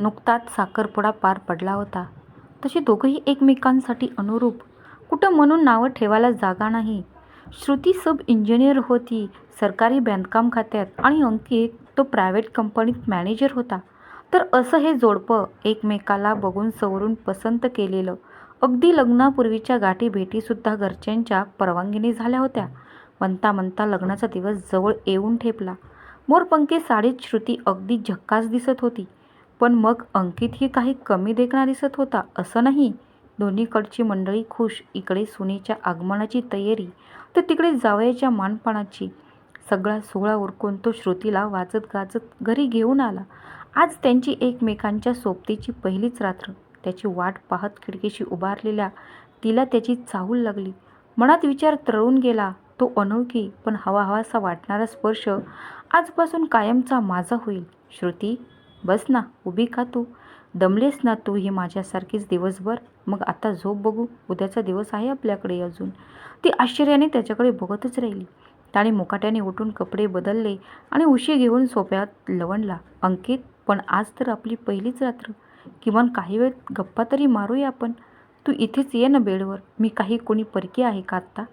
नुकताच साखरपुडा पार पडला होता. तशी दोघंही एकमेकांसाठी अनुरूप. कुठं म्हणून नावं ठेवायला जागा नाही. श्रुती सब इंजिनियर होती सरकारी बांधकाम खात्यात आणि अंकित तो प्रायव्हेट कंपनीत मॅनेजर होता. तर असं हे जोडपं एकमेकाला बघून सवरून पसंत केलेलं. अगदी लग्नापूर्वीच्या गाठी भेटीसुद्धा घरच्यांच्या परवानगीने झाल्या होत्या. म्हणता म्हणता लग्नाचा दिवस जवळ येऊन ठेपला. मोरपंखी साडीत श्रुती अगदी झक्कास दिसत होती. पण मग अंकितही काही कमी देखणा दिसत होता असं नाही. दोन्हीकडची मंडळी खुश इकडे सुनेच्या आगमनाची तयारी तर तिकडे जावयाच्या मानपानाची सगळा सोहळा उरकून तो श्रुतीला वाजत गाजत घरी घेऊन आला. आज त्यांची एकमेकांच्या सोबतीची पहिलीच रात्र. त्याची वाट पाहत खिडकीशी उभारलेल्या तिला त्याची चाहूल लागली. मनात विचार तळून गेला तो अनोळखी पण हवा हवासा वाटणारा स्पर्श आजपासून कायमचा माझा होईल. श्रुती बस ना उभी का तू? दमलेस ना तू ही माझ्यासारखीच दिवसभर? मग आता झोप बघू उद्याचा दिवस आहे आपल्याकडे अजून. ती आश्चर्याने त्याच्याकडे बघतच राहिली. त्याने मुकाट्याने उठून कपडे बदलले आणि उशी घेऊन सोप्यात लवणला. अंकित पण आज तर आपली पहिलीच रात्र. किमान काही वेळ गप्पा तरी मारूया आपण. तू इथेच ये ना बेडवर. मी काही कोणी परकी आहे का आत्ता?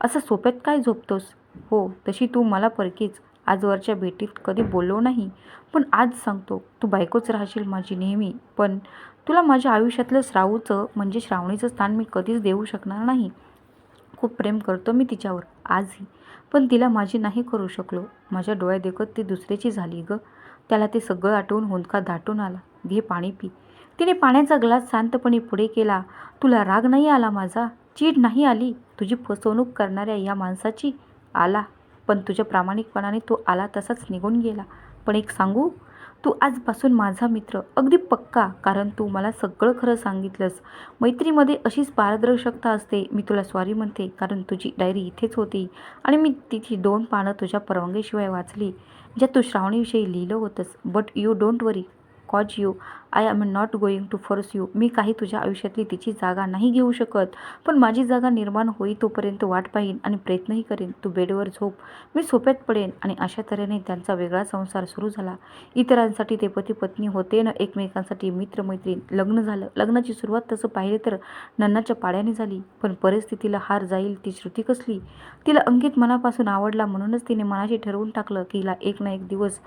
असं सोप्यात काय झोपतोस? हो तशी तू मला परकीच. आजवरच्या भेटीत कधी बोललो नाही. पण आज सांगतो तू बायकोच राहशील माझी नेहमी. पण तुला माझ्या आयुष्यातलं श्रावूचं म्हणजे श्रावणीचं स्थान मी कधीच देऊ शकणार नाही. खूप प्रेम करतो मी तिच्यावर आजही. पण तिला माझी नाही करू शकलो. माझ्या डोळ्या देखत ती दुसऱ्याची झाली ग. त्याला ते सगळं आठवून हुंदका दाटून आला. घे पाणी पी. तिने पाण्याचा ग्लास शांतपणे पुढे केला. तुला राग नाही आला माझा? चीड नाही आली? तुझी फसवणूक करणाऱ्या या माणसाची? आला. पण तुझ्या प्रामाणिकपणाने तो आला तसाच निघून गेला. पण एक सांगू? तू आजपासून माझा मित्र. अगदी पक्का. कारण तू मला सगळं खरं सांगितलंस. मैत्रीमध्ये अशीच पारदर्शकता असते. मी तुला स्वारी म्हणते. कारण तुझी डायरी इथेच होती. आणि मी तिची दोन पानं तुझ्या परवानगीशिवाय वाचली. ज्यात तू श्रावणीविषयी लिहिलं होतंस. But you don't worry cause you I am not going to force you मी काही तुझ्या आयुष्यातली तिची जागा नाही घेऊ शकत. पण माझी जागा निर्माण होई तोपर्यंत वाट पाहीन आणि प्रयत्नही करेन. तू बेडवर झोप. मी सोप्यात पडेन. आणि अशा तऱ्हेने त्यांचा वेगळा संसार सुरू झाला. इतरांसाठी ते पती पत्नी होते ना एकमेकांसाठी मित्रमैत्रीण. लग्न झालं. लग्नाची सुरुवात तसं पाहिले तर नन्नाच्या पाड्याने झाली. पण परिस्थितीला हार जाईल ती श्रुती कसली? तिला अंकित मनापासून आवडला म्हणूनच तिने मनाशी ठरवून टाकलं की हिला एक ना एक दिवस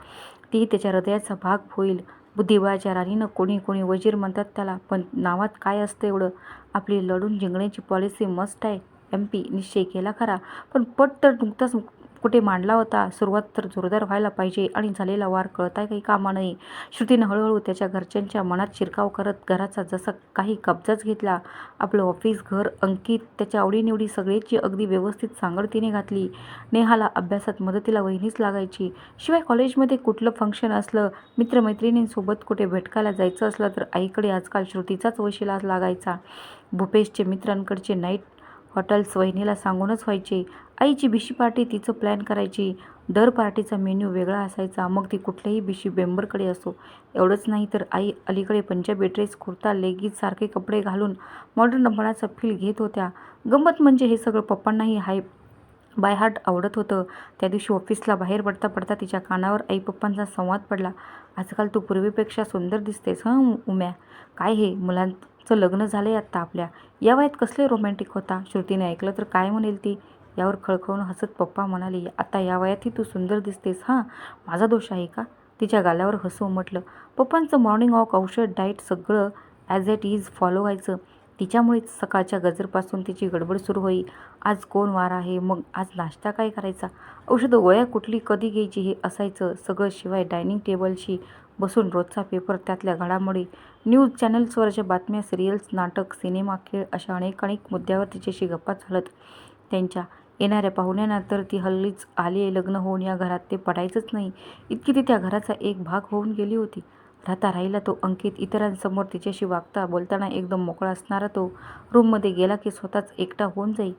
ती त्याच्या हृदयाचा भाग होईल. बुद्धिबळाच्या राणीनं कोणी कोणी वजीर म्हणतात त्याला पण नावात काय असतं एवढं? आपली लढून जिंकण्याची पॉलिसी मस्त आहे. एम पी निश्चय केला खरा पण पट तर नुकताच कुठे मांडला होता? सुरुवात तर जोरदार व्हायला पाहिजे आणि झालेला वार कळता काही कामा नाही श्रुतीनं हळूहळू त्याच्या घरच्यांच्या मनात शिरकाव करत घराचा जसा काही कब्जाच घेतला आपलं ऑफिस घर अंकित त्याच्या आवडीनिवडी सगळ्याची अगदी व्यवस्थित सांगडतीने घातली. नेहाला अभ्यासात मदतीला वहिनीच लागायची. शिवाय कॉलेजमध्ये कुठलं फंक्शन असलं मित्रमैत्रिणींसोबत कुठे भेटकायला जायचं असलं तर आईकडे आजकाल श्रुतीचाच वशिला लागायचा. भूपेशचे मित्रांकडचे नाईट हॉटेल्स वहिनीला सांगूनच व्हायचे. आईची बिशी पार्टी तिचं प्लॅन करायची. दर पार्टीचा मेन्यू वेगळा असायचा. मग ती कुठल्याही बिशी बेंबरकडे असो. एवढंच नाही तर आई अलीकडे पंजाबी ड्रेस कुर्ता लेगीज सारखे कपडे घालून मॉडर्नपणाचा फील घेत होत्या. गंमत म्हणजे हे सगळं पप्पांनाही हाय बाय हार्ट आवडत होतं. त्या दिवशी ऑफिसला बाहेर पडता पडता तिच्या कानावर आई पप्पांचा संवाद पडला. आजकाल तू पूर्वीपेक्षा सुंदर दिसतेस हं उम्या? काय हे? मुलांचं लग्न झालं आहे आत्ता आपल्या. या वयात कसले रोमॅन्टिक होता? श्रुतीने ऐकलं तर काय म्हणेल ती? यावर खळखळून हसत पप्पा म्हणाले आता या वयातही तू सुंदर दिसतेस हां? माझा दोष आहे का? तिच्या गाल्यावर हसू उमटलं. पप्पांचं मॉर्निंग वॉक औषध डाएट सगळं ॲज इट इज फॉलो व्हायचं. तिच्यामुळेच सकाळच्या गजरपासून तिची गडबड सुरू होई. आज कोण वार आहे? मग आज नाश्ता काय करायचा? औषधं गोळ्या कुठली कधी घ्यायची हे असायचं. सगळं शिवाय डायनिंग टेबलशी बसून रोजचा पेपर त्यातल्या घडामोडी. न्यूज चॅनल्सवरच्या बातम्या सिरियल्स नाटक सिनेमा खेळ अशा अनेक अनेक मुद्द्यावर तिच्याशी गप्पा चालत त्यांच्या येणाऱ्या पाहुण्यांना तर ती हल्लीच आली लग्न होऊन या घरात ते पडायचंच नाही. इतकी ती त्या घराचा एक भाग होऊन गेली होती. राहता राहिला तो अंकित इतरांसमोर तिच्याशी वागता बोलताना एकदम मोकळा असणारा तो. रूममध्ये गेला की स्वतःच एकटा होऊन जाई.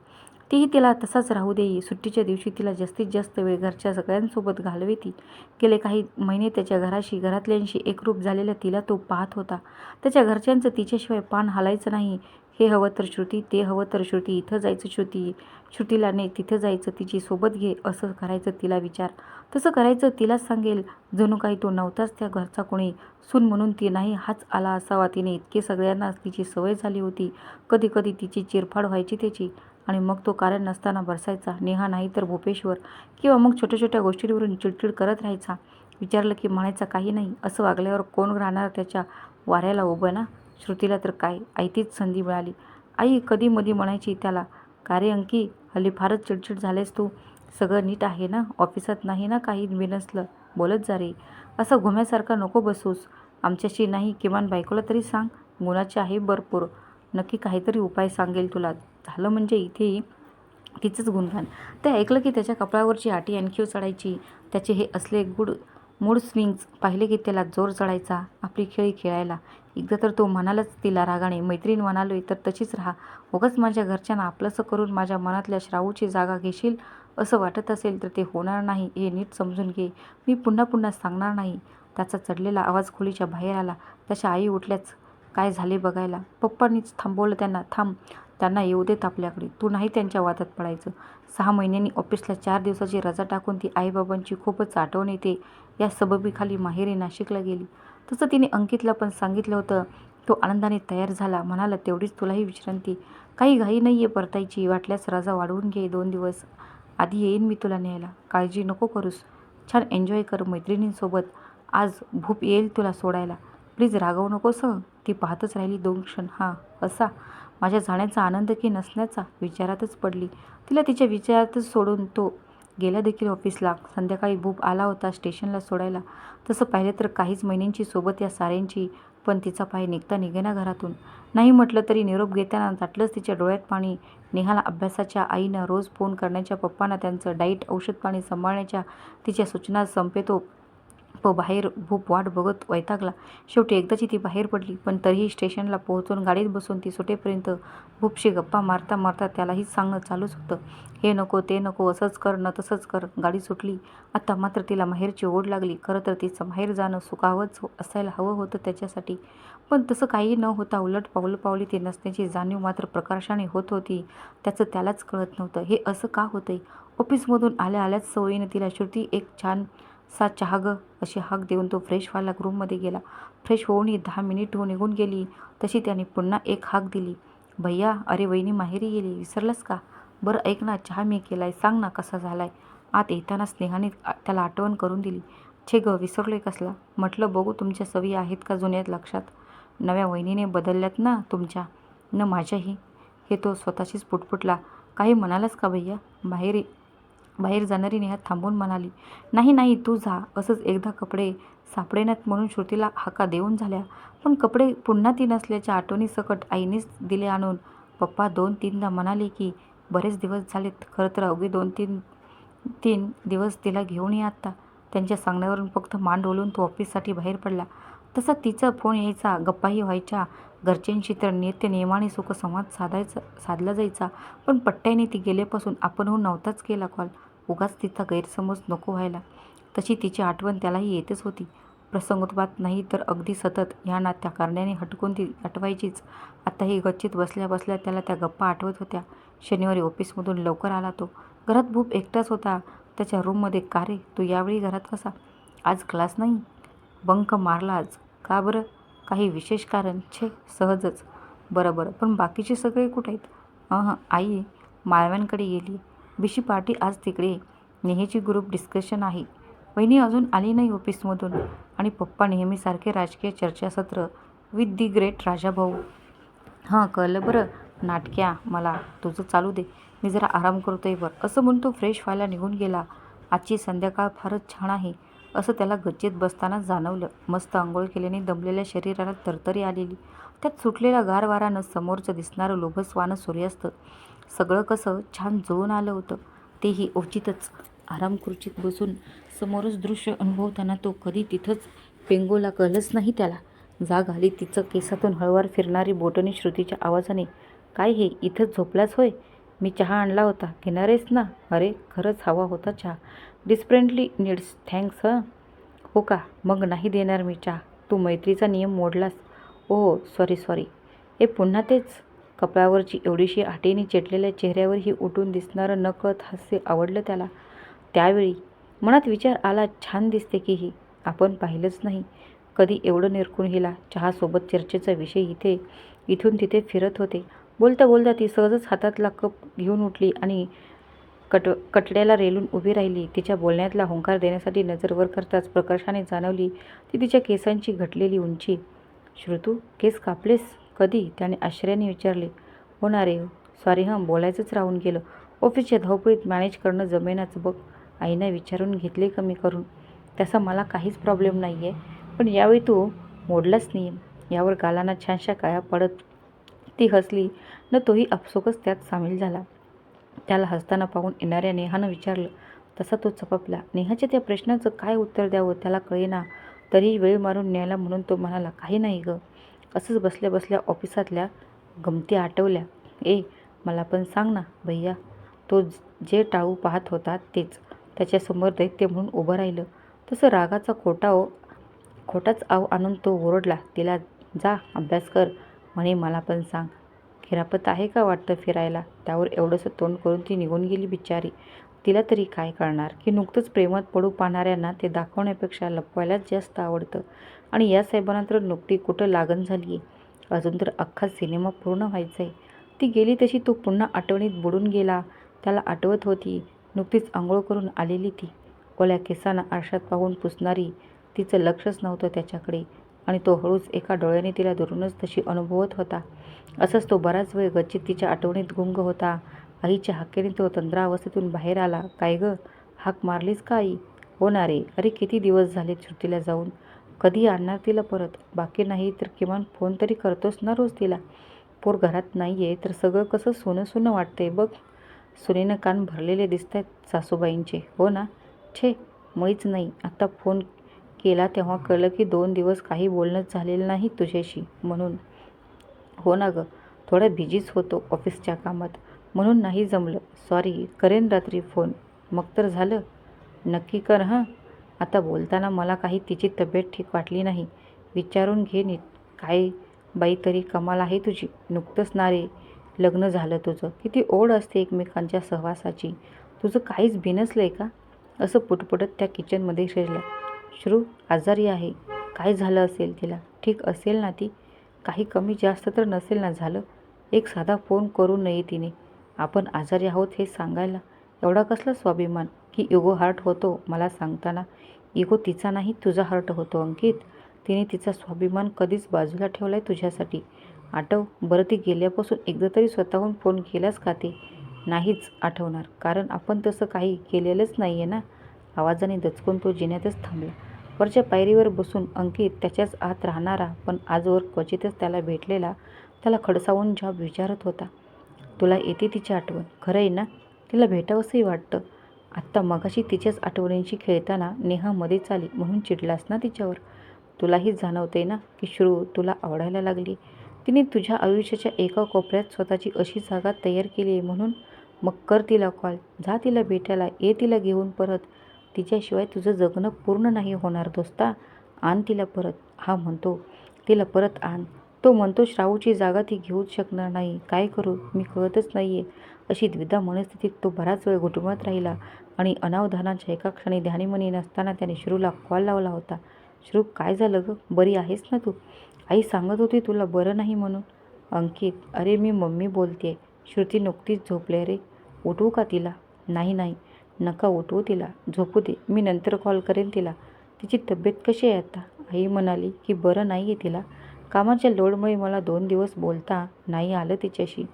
तीही तिला तसाच राहू देई. सुट्टीच्या दिवशी तिला जास्तीत जास्त वेळ घरच्या सगळ्यांसोबत घालवे ती गेले काही महिने त्याच्या घराशी घरातल्यांशी एकरूप झालेल्या तिला तो पाहत होता. त्याच्या घरच्यांचं तिच्याशिवाय पान हालायचं नाही. हे हवं तर श्रुती ते हवं तर श्रुती इथं जायचं श्रुती. श्रुतीला ने तिथं जायचं तिची सोबत घे असं करायचं तिला विचार. तसं करायचं तिलाच सांगेल. जणू काही तो नव्हताच त्या घरचा कोणी. सून म्हणून ती नाही हाच आला असावा तिने. इतके सगळ्यांनाच तिची सवय झाली होती. कधी कधी तिची चिरफाड व्हायची त्याची. आणि मग तो कारण नसताना बरसायचा. नेहा नाही तर भूपेश्वर. किंवा मग छोट्या छोट्या गोष्टींवरून चिडचिड करत राहायचा. विचारलं की म्हणायचा काही नाही. असं वागल्यावर कोण राहणार त्याच्या वाऱ्याला उभं ना? श्रुतीला तर काय? आयतीच संधी मिळाली. आई कधी मधी म्हणायची त्याला का रे अंकी हल्ली फारच चिडचिड झालेस तू. सगळं नीट आहे ना? ऑफिसात नाही ना काही? बिनसलं बोलत जा रे. असं घुम्यासारखा नको बसूस. आमच्याशी नाही किमान बायकोला तरी सांग. गुणाचे आहे भरपूर. नक्की काहीतरी उपाय सांगेल तुला. झालं म्हणजे इथेही तिचंच गुणगान. ते ऐकलं की त्याच्या कपाळावरची आटी आणखी चढायची त्याचे हे असले गुड मूड स्विंग्स पाहिले की त्याला जोर चढायचा. आपली खेळी खेळायला. एकदा तर तो म्हणालाच तिला रागाने मैत्रीण म्हणालोय तर तशीच राहा. उगाच माझ्या घरच्यांना आपलंसं करून माझ्या मनातल्या श्रावूची जागा घेशील? असं वाटत असेल तर ते होणार नाही हे नीट समजून घे. मी पुन्हा पुन्हा सांगणार नाही. त्याचा चढलेला आवाज खोलीच्या बाहेर आला. त्याच्या आई उठल्याच काय झाले बघायला? पप्पांनीच थांबवलं त्यांना. थांब. त्यांना येऊ देत आपल्याकडे. तू नाही त्यांच्या वादात पडायचं. सहा महिन्यांनी ऑफिसला चार दिवसाची रजा टाकून ती आईबाबांची खूपच आठवण येते. या सबबीखाली माहेरी नाशिकला गेली. तसं तिने अंकितला पण सांगितलं होतं. तो आनंदाने तयार झाला. म्हणाला तेवढीच तुलाही विश्रांती. काही घाई नाही आहे परतायची. वाटल्यास राजा वाढवून घे दोन दिवस. आधी येईन मी तुला न्यायला. काळजी नको करूस. छान एन्जॉय कर मैत्रिणींसोबत. आज भूप येईल तुला सोडायला. प्लीज रागवू नकोस ती पाहतच राहिली दोन क्षण. हां असा. माझ्या जाण्याचा आनंद की नसण्याचा विचारातच पडली. तिला तिच्या विचारातच सोडून तो गेला देखील ऑफिसला. संध्याकाळी भूप आला होता स्टेशनला सोडायला. तसं पाहिलं तर काहीच महिन्यांची सोबत या साऱ्यांची पण तिचा पाय निघता निघेना घरातून. नाही म्हटलं तरी निरोप घेताना ताटलंच तिच्या डोळ्यात पाणी. नेहाला अभ्यासाच्या आईनं रोज फोन करण्याच्या पप्पांना त्यांचं डाईट औषध पाणी सांभाळण्याच्या तिच्या सूचना संपेतो प बाहेर भूप वाट बघत वैतागला. शेवटी एकदाची ती बाहेर पडली पण तरीही स्टेशनला पोहोचून गाडीत बसून ती सुटेपर्यंत भूपशी गप्पा मारता मारता त्यालाही सांगणं चालूच होतं. हे नको ते नको असंच कर न तसंच कर गाडी सुटली. आता मात्र तिला माहेरची ओढ लागली. खरं तर तिचं माहेर जाणं सुखावंच असायला हवं होतं त्याच्यासाठी. पण तसं काही न होता उलट पावलं पावली ती नसण्याची जाणीव मात्र प्रकाशाने होत होती. त्याचं त्यालाच कळत नव्हतं. हे असं का होतंय? ऑफिसमधून आल्या आल्याच सवयीने तिला श्रुती एक छान सा चहा ग अशी हाक देऊन तो फ्रेश व्हायला रूममध्ये गेला. फ्रेश होऊनही दहा मिनिट होऊन निघून गेली. तशी त्याने पुन्हा एक हाक दिली. भैया अरे वहिनी माहेरी गेली. विसरलंस का? बरं ऐक ना चहा मी केलाय. सांग ना कसा झालाय. आत येताना स्नेहाने त्याला आठवण करून दिली. छे ग विसरलोय कसला? म्हटलं बघू तुमच्या सवयी आहेत का जुन्यात लक्षात? नव्या वहिनीने बदलल्यात ना तुमच्या? न माझ्याही? हे तो स्वतःशीच पुटपुटला. काही म्हणालास का भैया? बाहेर बाहेर जाणारी नेहा थांबून म्हणाली नाही नाही तू जा. असंच एकदा कपडे सापडेनात म्हणून श्रुतीला हाका देऊन झाल्या. पण कपडे पुन्हा ती नसल्याच्या आठवणीसकट आईनेच दिले आणून. पप्पा दोन तीनदा म्हणाले की बरेच दिवस झालेत. खरं तर अवघे दोन तीन तीन दिवस तिला घेऊन ये आत्ता त्यांच्या सांगण्यावरून फक्त मान डोलून तो ऑफिससाठी बाहेर पडला. तसा तिचा फोन यायचा. गप्पाही व्हायच्या. घरच्यांशी तर नित्य नियमाने सुखसंवाद साधायचा साधला जायचा. पण पट्ट्याने ती गेल्यापासून आपणहून नव्हताच केला कॉल. उगाच तिचा गैरसमज नको व्हायला. तशी तिची आठवण त्यालाही येतच होती. प्रसंगोत्पात नाही तर अगदी सतत या नात्या कारण्याने हटकून ती आठवायचीच. आताही गच्चीत बसल्या बसल्या त्याला त्या गप्पा आठवत होत्या. शनिवारी ऑफिसमधून लवकर आला तो. घरात भूप एकटाच होता. त्याच्या रूममध्ये का रे? तू यावेळी घरात कसा? आज क्लास नाही? बंक मारला आज. का बरं? काही विशेष कारण? छे सहजच. बरं बरं. पण बाकीचे सगळे कुठे आहेत? हां आई माळव्यांकडे गेली बिशी पार्टी आज तिकडे. नेहेची ग्रुप डिस्कशन आहे. वहिनी अजून आली नाही ऑफिसमधून आणि पप्पा नेहमीसारखे राजकीय चर्चासत्र. विथ दी ग्रेट राजाभाऊ हां कळलं बरं. नाटक्या मला. तुझं चालू दे. मी जरा आराम करतोय बरं. असं म्हणून तो फ्रेश व्हायला निघून गेला. आजची संध्याकाळ फारच छान आहे. असं त्याला गच्चीत बसताना जाणवलं. मस्त आंघोळ केल्याने दमलेल्या शरीराला तरतरी आलेली. त्यात सुटलेला गारवारानं समोरचं दिसणारं लोभस्वानं सूर्यास्त. सगळं कसं छान जुळून आलं होतं तेही औचितच. आराम खुर्चीत बसून समोरच दृश्य अनुभवताना तो कधी तिथंच पेंगोला कळलंच नाही त्याला. जाग आली तिचं केसातून हळवार फिरणारी बोटणी श्रुतीच्या आवाजाने काय हे इथंच झोपलाच होय? मी चहा आणला होता. घेणारेस ना? अरे खरंच हवा होता चहा. डिस्परेंटली नीड्स थँक्स हं? हो का? मग नाही देणार मी चहा. तू मैत्रीचा नियम मोडलास. ओ सॉरी सॉरी. हे पुन्हा तेच. कपाळावरची एवढीशी आटेने चेटलेल्या चेहऱ्यावरही उठून दिसणारं नकळत हास्य आवडलं त्याला. त्यावेळी मनात विचार आला छान दिसते की ही. आपण पाहिलंच नाही. कधी एवढं निरखून हिला चहासोबत चर्चेचा विषय इथे इथून तिथे फिरत होते. बोलता बोलता ती सहजच हातातला कप घेऊन उठली आणि कट कटड्याला रेलून उभी राहिली. तिच्या बोलण्यातला हुंकार देण्यासाठी नजर वर करताच प्रकर्षाने जाणवली ती तिच्या केसांची घटलेली उंची. श्रुतू केस कापलेस? कधी त्याने आश्चर्याने विचारले हो ना रे सॉरी हं बोलायचंच राहून गेलं. ऑफिसच्या धावपळीत मॅनेज करणं जमेनाच बघ. आईनं विचारून घेतले कमी करून. तसा मला काहीच प्रॉब्लेम नाही आहे पण यावेळी तू मोडलाच नाही यावर गालांना छानशा काया पडत ती हसली. न तोही अपसोकच त्यात सामील झाला. त्याला हसताना पाहून येणाऱ्या नेहानं विचारलं तसा तो चपपला. नेहाच्या त्या प्रश्नाचं काय उत्तर द्यावं? त्याला कळेना. तरीही वेळ मारून न्यायला म्हणून तो म्हणाला काही नाही गं. असंच बसल्या बसल्या ऑफिसातल्या गमती आठवल्या. ए मला पण सांग ना भैया. तो जे टाळू पाहत होता तेच. त्याच्यासमोर दैत्य म्हणून उभं राहिलं. तसं रागाचा खोटा ओ खोटाच आव आणून तो ओरडला. तिला जा अभ्यास कर. म्हणे मला पण सांग. खिरापत आहे का वाटतं फिरायला? त्यावर एवढंसं तोंड करून ती निघून गेली बिचारी. तिला तरी काय कळणार? की नुकतंच प्रेमात पडू पाहणाऱ्यांना ते दाखवण्यापेक्षा लपवायलाच जास्त आवडतं. आणि या साहेबांना तर नुकती कुठं लागण झाली आहे अजून तर अख्खा सिनेमा पूर्ण व्हायचा आहे ती गेली तशी तो पुन्हा आठवणीत बुडून गेला. त्याला आठवत होती नुकतीच आंघोळ करून आलेली ती. ओल्या केसांना आरशात पाहून पुसणारी तिचं लक्षच नव्हतं त्याच्याकडे. आणि तो हळूच एका डोळ्याने तिला दुरूनच तशी अनुभवत होता. असंच तो बराच वेळ गच्चीत तिच्या आठवणीत गुंग होता. आईच्या हाकेने तो तंद्रावस्थेतून बाहेर आला. काय गं? हाक मारलीस का आई? हो ना रे. अरे किती दिवस झाले सुट्टीला जाऊन? कधी आणणार तिला परत? बाकी नाही तर किमान फोन तरी करतोस ना रोज तिला. पोर घरात नाही आहे तर सगळं कसं सोनं सोनं वाटतंय बघ. सुनेनं कान भरलेले दिसत आहेत सासूबाईंचे. हो ना? छे मुळीच नाही. आत्ता फोन केला तेव्हा कळलं की दोन दिवस काही बोलणंच झालेलं नाही तुझ्याशी म्हणून. हो ना गं? थोडा भिजीच होतो ऑफिसच्या कामात. म्हणून नाही जमलं. सॉरी करेन रात्री फोन. मग तर झालं. नक्की कर हां? आता बोलताना मला काही तिची तब्येत ठीक वाटली नाही. विचारून घे नीट. काय बाई तरी कमाल आहे तुझी. नुकतंच ना रे लग्न झालं तुझं. किती ओढ असते एकमेकांच्या सहवासाची. तुझं काहीच बिनसलं आहे का? असं पुटपुटत त्या किचनमध्ये शिरल्या श्रू आजारी आहे. काय झालं असेल तिला? ठीक असेल ना ती? काही कमी जास्त तर नसेल ना झालं? एक साधा फोन करू नये तिने. आपण आजारी आहोत हे सांगायला. एवढा कसला स्वाभिमान? की इगो हर्ट होतो मला सांगताना. इगो तिचा नाही तुझा हर्ट होतो अंकित. तिने तिचा स्वाभिमान कधीच बाजूला ठेवला आहे तुझ्यासाठी. आठव बरं ती गेल्यापासून एकदा तरी स्वतःहून फोन केलास का ते? नाहीच आठवणार कारण आपण तसं काही केलेलंच नाही आहे ना? आवाजाने दचकून तो जिन्यातच थांबला. वरच्या पायरीवर बसून अंकित त्याच्याच आत राहणारा पण आजवर क्वचितच त्याला भेटलेला त्याला खडसावून जॉब विचारत होता. तुला येते तिची आठवण. खरं आहे ना? तिला भेटावंसंही वाटतं. आत्ता मगाशी तिच्याच आठवणींशी खेळताना नेहा मध्येच आली म्हणून चिडलास ना तिच्यावर? तुलाही जाणवते ना की श्रू तुला आवडायला लागली. तिने तुझ्या आयुष्याच्या एका कोपऱ्यात स्वतःची अशी जागा तयार केली आहे म्हणून मग कर तिला कॉल जा तिला भेटायला ये तिला घेऊन परत. तिच्याशिवाय तुझं जगणं पूर्ण नाही होणार दोस्ता. आण तिला परत. हा म्हणतो. तिला परत आण. तो म्हणतो श्रावूची जागा ती घेऊच शकणार नाही. काय करू? मी कळतच नाही आहे अशी द्विधा मनस्थितीत तो बराच वेळ घुटमळत राहिला आणि अनावधानाच्या एका क्षणी ध्यानीमनी नसताना त्याने श्रूला कॉल लावला होता. श्रू काय झालं गं? बरी आहेस ना तू? आई सांगत होती तुला बरं नाही म्हणून. अंकित अरे मी मम्मी बोलते श्रुती नुकतीच झोपले रे. उठवू का तिला? नाही नाही. नका उठवू तिला. झोपू दे. मी नंतर कॉल करेन तिला. तिची तब्येत कशी आहे आता? आई म्हणाली की बरं नाही आहे तिला. कामाच्या लोडमुळे मला दोन दिवस बोलता नाही आलं तिच्याशी.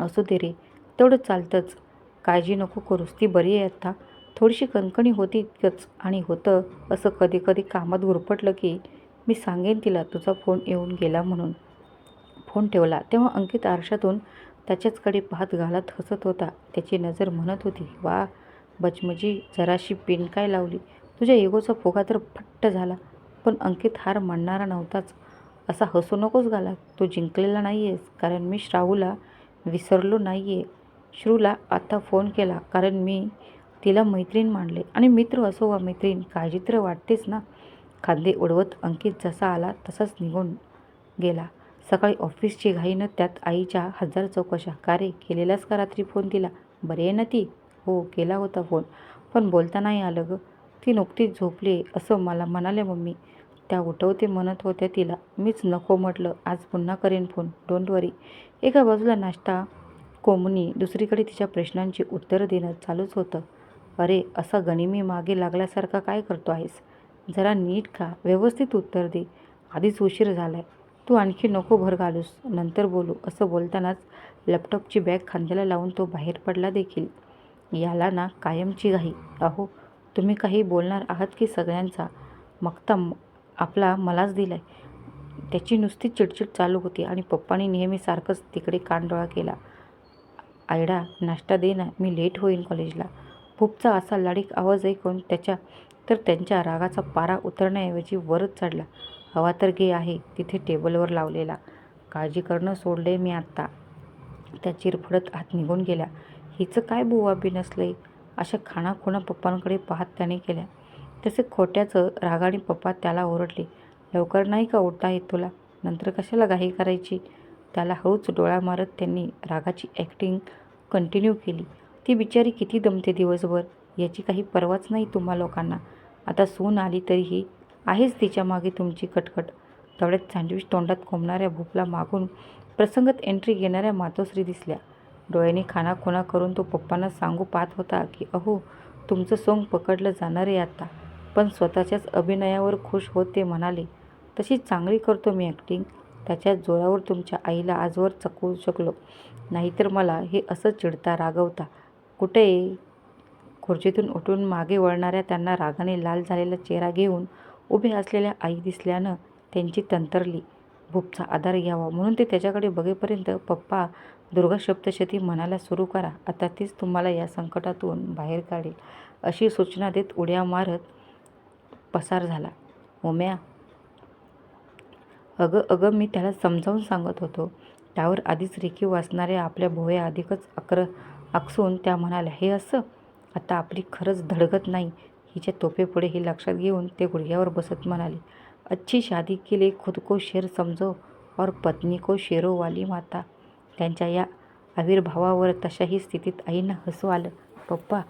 असू दे रे. तेवढं चालतंच. काळजी नको करूस ती बरी आहे आता. थोडीशी कणकणी होती इतकंच आणि होतं असं कधी कधी कामात गुरफटलं की मी सांगेन तिला तुझा फोन येऊन गेला म्हणून. फोन ठेवला. तेव्हा अंकित आरशातून त्याच्याचकडे पाहत घालत हसत होता. त्याची नजर म्हणत होती वा बचमजी जराशी पिन काय लावली? तुझ्या एगोचा फोगा तर फट्ट झाला. पण अंकित हार मानणारा नव्हताच. असा हसू नकोस घाला. तू जिंकलेला नाही आहेस कारण मी श्रावूला विसरलो नाही आहे श्रूला आत्ता फोन केला कारण मी तिला मैत्रीण मानले. आणि मित्र असो वा मैत्रीण काळजी तर वाटतेच ना? खांदे उडवत अंकित जसा आला तसाच निघून गेला. सकाळी ऑफिसची घाईनं त्यात आईच्या हजार चौकशा. का रे केलेलास का रात्री फोन तिला? बरे आहे ना ती. हो केला होता फोन. पण बोलता नाही आलं गं. ती नुकतीच झोपली असं मला म्हणाले मम्मी. त्या उठवते म्हणत होत्या तिला. मीच नको म्हटलं आज पुन्हा करेन फोन. डोंट वरी. एका बाजूला नाश्ता कोमनी दुसरीकडे तिच्या प्रश्नांची उत्तरं देणं चालूच होतं. अरे असा गणिमी मागे लागल्यासारखा काय करतो आहेस? जरा नीट खा व्यवस्थित उत्तर दे. आधीच उशीर झालाय. तू आणखी नको भर घालूस. नंतर बोलू असं बोलतानाच लॅपटॉपची बॅग खांद्याला लावून तो बाहेर पडला देखील. याला ना कायमची घाई. अहो तुम्ही काही बोलणार आहात की सगळ्यांचा? मक्ता आपला मलाच दिलाय. त्याची नुसती चिडचिड चालू होती आणि पप्पांनी नेहमी सारखंच तिकडे कानडोळा केला. आयडा नाश्ता दे ना मी लेट होईन कॉलेजला. भूपचा असा लाडीक आवाज ऐकून त्याच्या तर त्यांच्या रागाचा पारा उतरण्याऐवजी वरच चढला. हवा तर घे आहे तिथे टेबलवर लावलेला. काळजी करणं सोडले मी आत्ता. त्या चिरफडत आत निघून गेल्या. हिचं काय बुवा बी नसलंय अशा खाणाखुणा पप्पांकडे पाहत त्याने केल्या. तसे खोट्याचं रागाने पप्पा त्याला ओरडले. लवकर नाही का उठता येत तुला? नंतर कशाला घाई करायची? त्याला हळूच डोळा मारत त्यांनी रागाची ॲक्टिंग कंटिन्यू केली. ती बिचारी किती दमते दिवसभर याची काही पर्वाच नाही तुम्हा लोकांना. आता सून आली तरीही आहेच तिच्यामागे तुमची कटकट. तेवढ्यात सँडविच तोंडात कोंबणाऱ्या भूपला मागून प्रसंगत एंट्री घेणाऱ्या मातोश्री दिसल्या. डोळ्यांनी खानाखुणा करून तो पप्पांना सांगू पाहत होता की अहो तुमचं सोंग पकडलं जाणार आहे आता. पण स्वतःच्याच अभिनयावर खुश होत ते म्हणाले तशी चांगली करतो मी ॲक्टिंग त्याच्या जोरावर तुमच्या आईला आजवर चकवू शकलो. नाहीतर मला हे असं चिडता रागवता. कुठे? खुर्चीतून उठून मागे वळणाऱ्या त्यांना रागाने लाल झालेला चेहरा घेऊन उभे असलेल्या आई दिसल्यानं त्यांची तंतरली. भूपचा आधार घ्यावा. म्हणून ते त्याच्याकडे बघेपर्यंत पप्पा दुर्गा सप्तशती म्हणायला सुरू करा. आता तीच तुम्हाला या संकटातून बाहेर काढेल. अशी सूचना देत उड्या मारत पसार झाला. ओम्या अगं अगं मी त्याला समजावून सांगत होतो. त्यावर आधीच रेखीव वाचणाऱ्या आपल्या भोया अधिकच अकर आकसून त्या म्हणाल्या हे असं? आता आपली खरंच धडगत नाही. हिच्या तोफेपुढे हे लक्षात घेऊन ते गुडघ्यावर बसत म्हणाले अच्छी शादी के लिए खुद को शेर समजो और पत्नी को शेरो वाली माता. त्यांच्या या आविर्भावावर तशाही स्थितीत आईंना हसू आलं पप्पा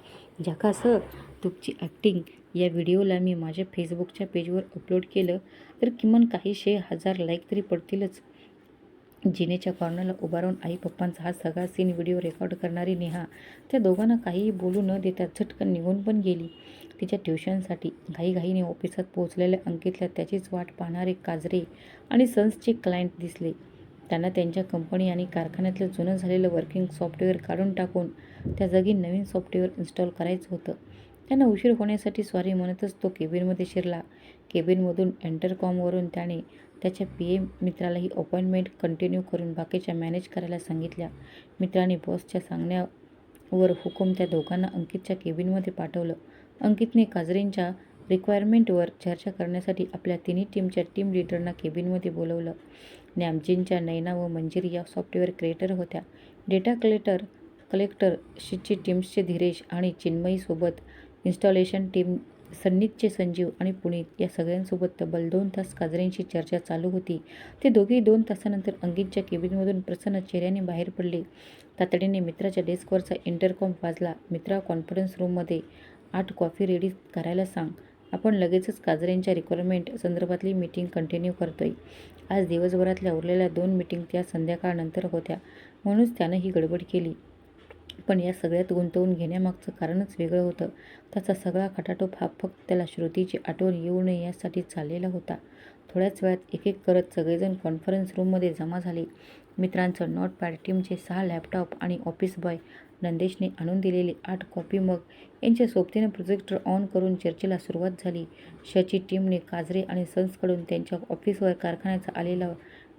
जगासह तुमची ॲक्टिंग या व्हिडिओला मी माझ्या फेसबुकच्या पेजवर अपलोड केलं तर किमान काहीशे हजार लाईक तरी पडतीलच. जिनेच्या कॉर्नरला उभा राहून आई पप्पांचा हा सगळा सीन व्हिडिओ रेकॉर्ड करणारी नेहा त्या दोघांना काहीही बोलू न देता झटकन निघून पण गेली. तिच्या ट्युशनसाठी घाईघाईने ऑफिसात पोहोचलेल्या अंकितला त्याचीच वाट पाहणारे काजरे आणि सन्सचे क्लायंट दिसले. त्यांना त्यांच्या कंपनी आणि कारखान्यातलं जुनं झालेलं वर्किंग सॉफ्टवेअर काढून टाकून त्या जागी नवीन सॉफ्टवेअर इन्स्टॉल करायचं होतं. त्यांना उशीर होण्यासाठी सॉरी म्हणतच तो केबिनमध्ये शिरला. केबिनमधून एंटरकॉमवरून त्याने त्याच्या पी एम मित्रालाही अपॉइंटमेंट कंटिन्यू करून बाकीच्या मॅनेज करायला सांगितल्या. मित्राने बॉसच्या सांगण्यावर हुकूम त्या दोघांना अंकितच्या केबिनमध्ये पाठवलं. अंकितने काजरींच्या रिक्वायरमेंटवर चर्चा करण्यासाठी आपल्या तिन्ही टीमच्या टीम लिडरना केबिनमध्ये बोलवलं. नॅमजिनच्या नैना व मंजिरी या सॉफ्टवेअर क्रिएटर होत्या. डेटा कलेक्टर कलेक्टर शिची टीम्सचे धीरेश आणि चिन्मयीसोबत इन्स्टॉलेशन टीम सन्नीतचे संजीव आणि पुनीत या सगळ्यांसोबत तब्बल दोन तास काजरेंशी चर्चा चालू होती. ते दोघेही दोन तासानंतर अंकितच्या केबिनमधून प्रसन्न चेहऱ्याने बाहेर पडले. तातडीने मित्राच्या डेस्कवरचा इंटरकॉम वाजला. मित्रा कॉन्फरन्स रूममध्ये आठ कॉफी रेडी करायला सांग. आपण लगेचच काजरेंच्या रिक्वायरमेंट संदर्भातली मीटिंग कंटिन्यू करतोय. आज दिवसभरातल्या उरलेल्या दोन मीटिंग त्या संध्याकाळनंतर होत्या. म्हणूनच त्यानं ही गडबड केली. पण या सगळ्यात गुंतवून घेण्यामागचं कारणच वेगळं होतं. त्याचा सगळा खटाटोप हा फक्त त्याला श्रुतीची आठवण येऊ नये यासाठी चाललेला होता. थोड्याच वेळात एक एक करत सगळेजण कॉन्फरन्स रूममध्ये जमा झाले. मित्रांचं नॉट पॅड टीमचे सहा लॅपटॉप आणि ऑफिस बॉय नंदेशने आणून दिलेले आठ कॉपी मग यांच्या सोबतीने प्रोजेक्टर ऑन करून चर्चेला सुरुवात झाली. शची टीमने काजरे आणि सन्सकडून त्यांच्या ऑफिसवर कारखान्याचा आलेला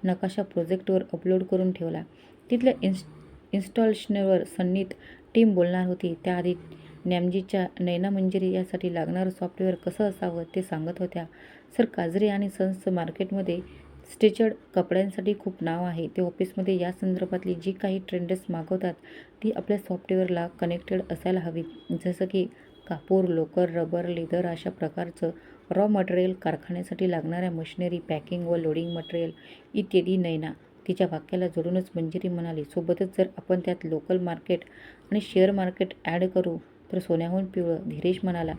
नकाशा प्रोजेक्टवर अपलोड करून ठेवला. तिथल्या इन्स्ट इन्स्टॉलेशनवर सन्नीत टीम बोलणार होती. त्याआधी नॅमजीच्या नैना मंजिरी यासाठी लागणारं सॉफ्टवेअर कसं असावं ते सांगत होत्या. सर काजरे आणि सन्सचं मार्केटमध्ये स्टिचड कपड्यांसाठी खूप नाव आहे. ते ऑफिसमध्ये या संदर्भातली जी काही ट्रेंडेस मागवतात ती आपल्या सॉफ्टवेअरला कनेक्टेड असायला हवीत. जसं की कापूर लोकर रबर लेदर अशा प्रकारचं रॉ मटेरियल कारखान्यासाठी लागणाऱ्या मशिनरी पॅकिंग व लोडिंग मटेरियल इत्यादी नैना. तिच्या वाक्याला जोडूनच मंजिरी म्हणाली सोबतच जर आपण त्यात लोकल मार्केट आणि शेअर मार्केट ॲड करू तर सोन्याहून पिवळं. धीरेश म्हणाला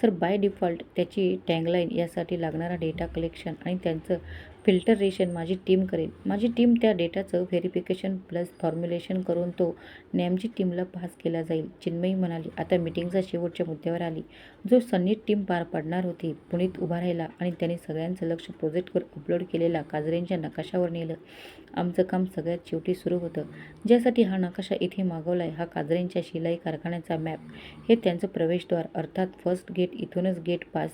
सर बाय डिफॉल्ट त्याची टँगलाईन यासाठी लागणारा डेटा कलेक्शन आणि त्यांचं फिल्टरेशन माझी टीम करेल. माझी टीम त्या डेटाचं व्हेरिफिकेशन प्लस फॉर्म्युलेशन करून तो नॅमची टीमला पास केला जाईल. चिन्मयी म्हणाली आता मिटिंगचा शेवटच्या मुद्द्यावर आली. जो सन्नी टीम पार पाडणार होती पुणेत उभा राहिला आणि त्यांनी सगळ्यांचं लक्ष प्रोजेक्टवर अपलोड केलेला काजरेंच्या नकाशावर नेलं. आमचं काम सगळ्यात शेवटी सुरू होतं. ज्यासाठी हा नकाशा इथे मागवला आहे हा काजरेंच्या शिलाई कारखान्याचा मॅप हे त्यांचं प्रवेशद्वार. अर्थात फर्स्ट गेट इथूनच गेट पास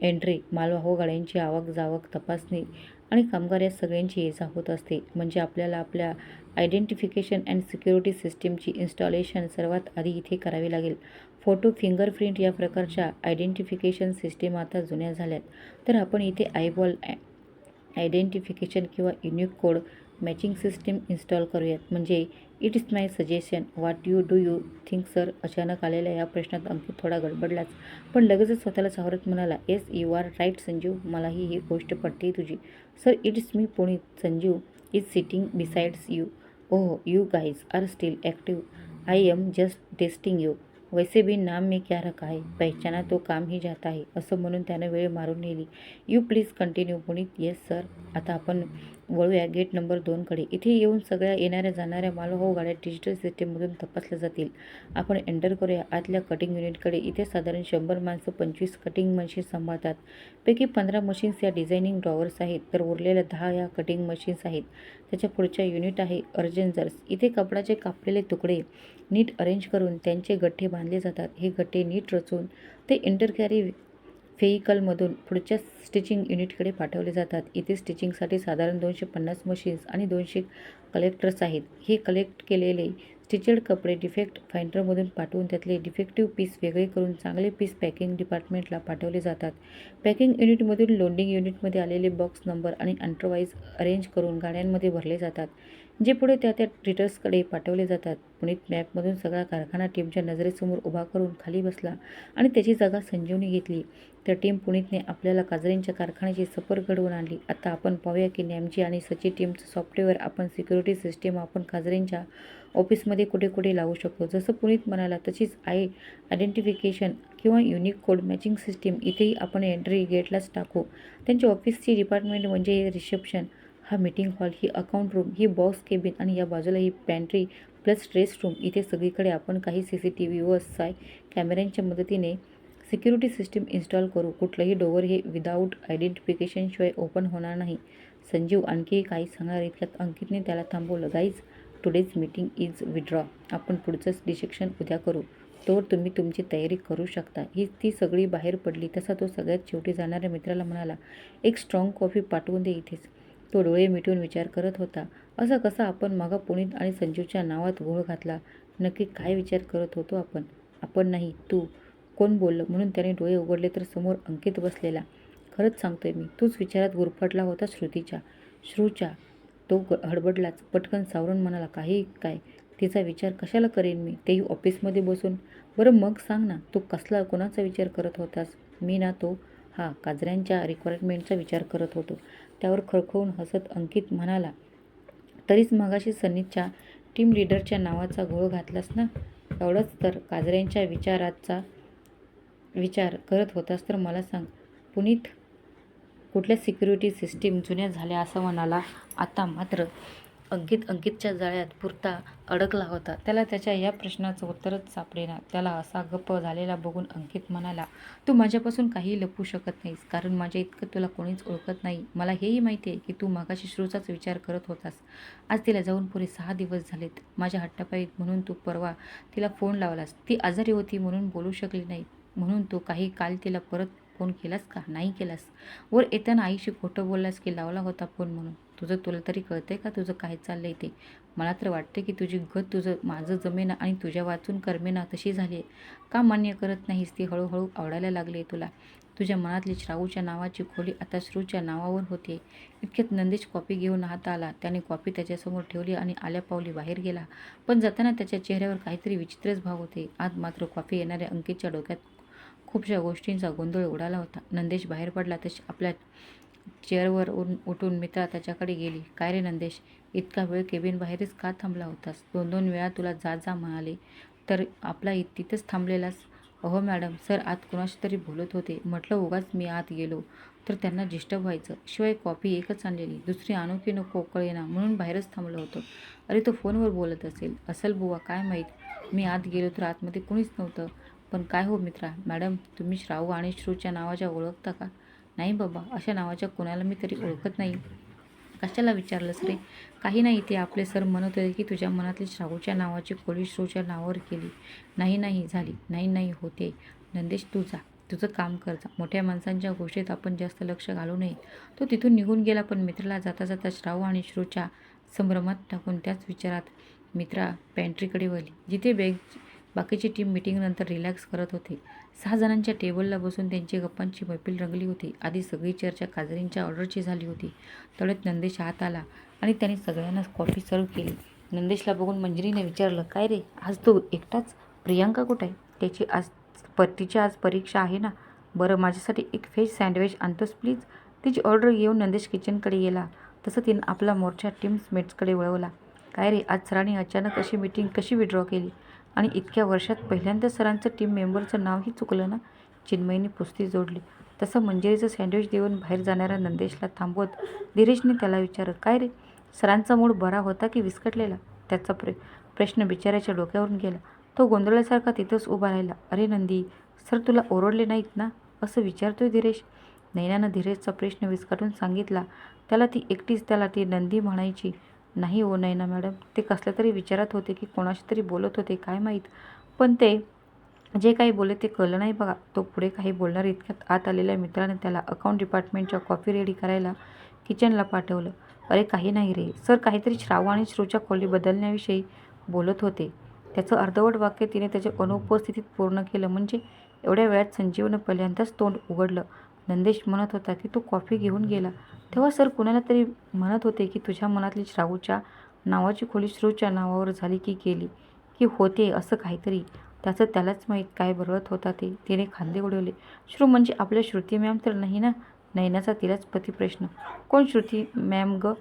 एंट्री मालवाहू गाड्यांची आवक जावक तपासणी आणि कामगार या सगळ्यांची ये जा होत असते. म्हणजे आपल्याला आपल्या आयडेंटिफिकेशन अँड सिक्युरिटी सिस्टीमची इन्स्टॉलेशन सर्वात आधी इथे करावी लागेल. फोटो फिंगरप्रिंट या प्रकारच्या आयडेंटिफिकेशन सिस्टीम आता जुन्या झाल्यात. तर आपण इथे आयबॉल आयडेंटिफिकेशन किंवा unique code matching system install करूयात. म्हणजे it is my suggestion what you do you think sir अचानक आलेल्या या प्रश्नात अंकित थोडा गडबडलाच. पण लगेचच स्वतःला सावरत म्हणाला yes you are right Sanjeev. मलाही ही गोष्ट पटते तुझी. Sir it is me Punit Sanjeev is sitting besides you oh you guys are still active I am just testing you वैसे भी नाम में क्या रखा है? पहचाना तो काम ही जाता है. असं म्हणून त्यानं वेळ मारून नेली. You please continue Punit yes sir आता आपण वळूया. गेट नंबर दोनकडे इथे येऊन सगळ्या येणाऱ्या जाणाऱ्या मालवाहू हो गाड्या डिजिटल सिस्टीममधून तपासल्या जातील. आपण एंटर करूया. आतल्या कटिंग युनिटकडे इथे साधारण शंभर माणसं पंचवीस कटिंग मशीन सांभाळतात. पैकी पंधरा मशीन्स या डिझायनिंग ड्रॉवर्स आहेत. तर उरलेल्या दहा या कटिंग मशीन्स आहेत. त्याच्या पुढच्या युनिट आहे अर्जेंजर्स इथे कपडाचे कापलेले तुकडे नीट अरेंज करून त्यांचे गठ्ठे बांधले जातात. हे गठ्ठे नीट रचून ते इंटरकॅरी फेईकलमधून पुढच्या स्टिचिंग युनिटकडे पाठवले जातात. इथे स्टिचिंगसाठी साधारण दोनशे पन्नास मशीन्स आणि दोनशे कलेक्टर्स आहेत. हे कलेक्ट केलेले स्टिचेड कपडे डिफेक्ट फाइंडरमधून पाठवून त्यातले डिफेक्टिव्ह पीस वेगळे करून चांगले पीस पॅकिंग डिपार्टमेंटला पाठवले जातात. पॅकिंग युनिटमधून लोडिंग युनिटमध्ये आलेले बॉक्स नंबर आणि अंटरवाईज अरेंज करून गाड्यांमध्ये भरले जातात. जे पुढे त्या त्या ट्रिटर्सकडे पाठवले जातात. पुणित मॅपमधून सगळा कारखाना टीमच्या नजरेसमोर उभा करून खाली बसला आणि त्याची जागा संजीवनी घेतली. तर टीम पुणितने आपल्याला काजरेंच्या कारखान्याची सफर घडवून आणली. आता आपण पाहूया की नॅमची आणि सची टीमचं सॉफ्टवेअर आपण सिक्युरिटी सिस्टीम आपण काजरेंच्या ऑफिसमध्ये कुठे कुठे लावू शकतो? जसं पुणित म्हणाला तशीच आय आयडेंटिफिकेशन किंवा युनिक कोड मॅचिंग सिस्टीम इथेही आपण एंट्री गेटलाच टाकू. त्यांच्या ऑफिसची डिपार्टमेंट म्हणजे रिसेप्शन. हा मीटिंग हॉल ही अकाउंट रूम ही बॉक्स केबिन आणि या बाजूला ही पॅन्ट्री प्लस ड्रेस रूम इथे सगळीकडे आपण काही सी सी टी व्ही व साय कॅमेऱ्यांच्या मदतीने सिक्युरिटी सिस्टीम इन्स्टॉल करू. कुठलंही डोअर हे विदाऊट आयडेंटिफिकेशनशिवाय ओपन होणार नाही. संजीव आणखी काही सांगणार इतक्यात अंकितने त्याला थांबवलं. Guys today's meeting is withdraw आपण पुढचं डिसेक्शन उद्या करू. तोवर तुम्ही तुमची तयारी करू शकता. ही ती सगळी बाहेर पडली. तसा तो सगळ्यात शेवटी जाणाऱ्या मित्राला म्हणाला एक स्ट्रॉंग कॉफी पाठवून दे इथेच. तो डोळे मिटून विचार करत होता. असं कसं आपण मागा पुणित आणि संजीवच्या नावात घोळ घातला? नक्की काय विचार करत होतो आपण? आपण नाही तू. कोण बोललं? म्हणून त्याने डोळे उघडले तर समोर अंकित बसलेला. खरंच सांगतोय मी तूच विचारात गुरफटला होता श्रुतीच्या. श्रूच्या तो ग हडबडलाच. पटकन सावरून म्हणाला काही काय? तिचा विचार कशाला करेन मी? तेही ऑफिसमध्ये बसून. बरं मग सांग ना तू कसला कोणाचा विचार करत होतास? मी ना तो. हा काजऱ्यांच्या रिक्वायरमेंटचा विचार करत होतो. त्यावर खळखळून हसत अंकित म्हणाला तरीच मगाशी सनीच्या टीम लीडरच्या नावाचा घोळ घातलास ना? एवढंच तर काजऱ्यांच्या विचाराचा विचार करत होतास तर मला सांग पुनीत कुठल्या सिक्युरिटी सिस्टीम जुन्या झाल्या असं म्हणाला? आता मात्र अंकित अंकितच्या जाळ्यात पुरता अडकला होता. त्याला त्याच्या या प्रश्नाचं उत्तरच सापडेना. त्याला असा गप्प झालेला बघून अंकित म्हणाला तू माझ्यापासून काही लपवू शकत नाहीस कारण माझ्या इतकं तुला कोणीच ओळखत नाही. मला हेही माहिती आहे की तू मागाशी श्रूचाच विचार करत होतास. आज तिला जाऊन पुरे सहा दिवस झालेत. माझ्या हट्टापाईत म्हणून तू परवा तिला फोन लावलास. ती आजारी होती म्हणून बोलू शकली नाही. म्हणून तू काही काल तिला परत फोन केलास का? नाही केलास. वर येताना आईशी खोटं बोललास की लावला होता फोन म्हणून. तुझं तुला तरी कळतंय का तुझं काय आहे ते? मला तर वाटते की तुझी गत तुझं माझं जमेना आणि तुझ्या वाचून कर्मेना तशी झाली आहे का मान्य करत नाहीस ती हळूहळू आवडायला लागली आहे तुला? तुझ्या मनातली श्राऊच्या नावाची खोली आता श्रूच्या नावावर होते इतक्यात नंदेश कॉपी घेऊन हात आला. त्याने कॉपी त्याच्यासमोर ठेवली आणि आल्या पावली बाहेर गेला. पण जाताना त्याच्या चेहऱ्यावर काहीतरी विचित्रच भाव होते. आज मात्र कॉफी येणाऱ्या अंकितच्या डोक्यात खूपशा गोष्टींचा गोंधळ उडाला होता. नंदेश बाहेर पडला तशी आपल्या चेअरवर उन उठून मित्रा त्याच्याकडे गेली. काय रे नंदेश इतका वेळ केबिन बाहेरच का थांबला होतास? दोन दोन वेळा तुला जा जा म्हणाले. तर आपला इ तिथंच थांबलेलास? अहो मॅडम सर आत कुणाशी तरी बोलत होते. म्हटलं उगाच मी आत गेलो. तर त्यांना डिस्टर्ब व्हायचं. शिवाय कॉफी एकच आणलेली. दुसरी आणू की नको कळेना. म्हणून बाहेरच थांबलो होतो. अरे तो फोनवर बोलत असेल. असेल बुवा काय माहीत? मी आत गेलो तर आतमध्ये कुणीच नव्हतं. पण काय हो मित्रा? मॅडम तुम्ही श्रावू आणि श्रूच्या नावाच्या ओळखता का? नाही बाबा अशा नावाच्या कोणाला मी तरी ओळखत नाही. कशाला विचारलंस रे? काही नाही ते आपले सर म्हणत होते की तुझ्या मनातली शाहूच्या नावाची कोळी श्रोच्या नावावर केली. नाही नाही झाली. नाही नाही होते. नंदेश तू जा. तुझं काम कर जा. मोठ्या माणसांच्या गोष्टीत आपण जास्त लक्ष घालू नये. तो तिथून निघून गेला पण मित्राला जाता जाता श्राव आणि श्रूच्या संभ्रमात टाकून त्याच विचारात मित्रा पॅन्ट्रीकडे वळली. जिथे बॅग बाकीची टीम मिटिंगनंतर रिलॅक्स करत होते. सहा जणांच्या टेबलला बसून त्यांची गप्पांची मैफिल रंगली होती. आधी सगळी चर्चा काजरींच्या ऑर्डरची झाली होती. तेवढ्यात नंदेश आत आला आणि त्याने सगळ्यांना कॉफी सर्व केली. नंदेशला बघून मंजिरीने विचारलं काय रे आज तू एकटाच? प्रियांका कुठे? आहे त्याची आज पतीची तिची आज परीक्षा आहे ना? बरं माझ्यासाठी एक व्हेज सँडविच आणतोस प्लीज तिची ऑर्डर घेऊन नंदेश किचनकडे गेला. तसं तिनं आपला मोर्चा टीम्समेट्सकडे वळवला. काय रे आज सरांनी अचानक अशी मीटिंग कशी विड्रॉ केली? आणि इतक्या वर्षात पहिल्यांदा सरांचं टीम मेंबरचं नावही चुकलं ना? चिन्मयीने पुस्ती जोडली. तसं मंजिरीचं सँडविच देऊन बाहेर जाणाऱ्या नंदेशला थांबवत धीरेशने त्याला विचारलं काय रे? सरांचा मूड बरा होता की विस्कटलेला? त्याचा प्र प्रश्न बिचाऱ्याच्या डोक्यावरून गेला. तो गोंधळल्यासारखा तिथंच उभा राहिला. अरे नंदी सर तुला ओरडले नाहीत ना? असं विचारतोय धीरेश नैनानं धीरेशचा प्रश्न विस्कटून सांगितला. त्याला ती एकटीच त्याला ती नंदी म्हणायची. नाही हो नैना मॅडम. ते कसल्या तरी विचारात होते की कोणाशी तरी बोलत होते काय माहीत. पण ते जे काही बोलले ते कळलं नाही बघा. तो पुढे काही बोलणार इतक्यात आत आलेल्या मित्राने त्याला अकाउंट डिपार्टमेंटच्या कॉफी रेडी करायला किचनला पाठवलं. अरे काही नाही रे. सर काहीतरी श्रावू आणि श्रूच्या खोली बदलण्याविषयी बोलत होते. त्याचं अर्धवट वाक्य तिने त्याच्या अनुपस्थितीत पूर्ण केलं. म्हणजे एवढ्या वेळात संजीवनं पहिल्यांदाच तोंड उघडलं. नंदेश म्हणत होता की तो कॉफी घेऊन गेला. तेव्हा सर कुणाला तरी म्हणत होते की तुझ्या मनातली श्रावूच्या नावाची खोली श्रूच्या नावावर झाली की गेली की होते असं काहीतरी. त्याचं त्यालाच माहीत काय बरळत होता ते. तिने खांदे उडवले. श्रू म्हणजे आपल्या श्रुती मॅम तर नाही ना? नयनाचा तिलाच प्रतिप्रश्न कोण श्रुती मॅम ग?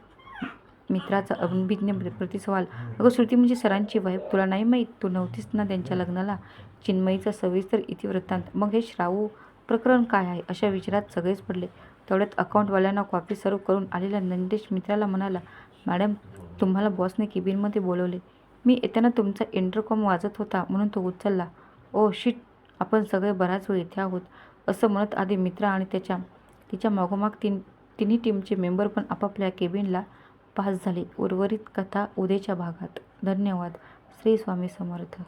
मित्राचा अभिज्ञ प्रतिसवाल. अगं श्रुती म्हणजे सरांची वाईफ. तुला नाही माहीत? तू नव्हतीस ना त्यांच्या लग्नाला? चिन्मयीचा सविस्तर इतिवृत्तांत. मग हे श्रावू प्रकरण काय आहे? अशा विचारात सगळेच पडले. तेवढ्यात अकाउंटवाल्यांना कॉफी सर्व करून आलेला नंदेश मित्राला म्हणाला मॅडम तुम्हाला बॉसने केबिनमध्ये बोलवले. मी येताना तुमचा इंटरकॉम वाजत होता म्हणून तो उचलला. ओ शिट आपण सगळे बराच वेळ इथे आहोत असं म्हणत आधी मित्रा आणि त्याच्या तिच्या मागोमाग तीन तिन्ही टीमचे मेंबर पण आपापल्या केबिनला पास झाले. उर्वरित कथा उद्याच्या भागात. धन्यवाद. श्री स्वामी समर्थ.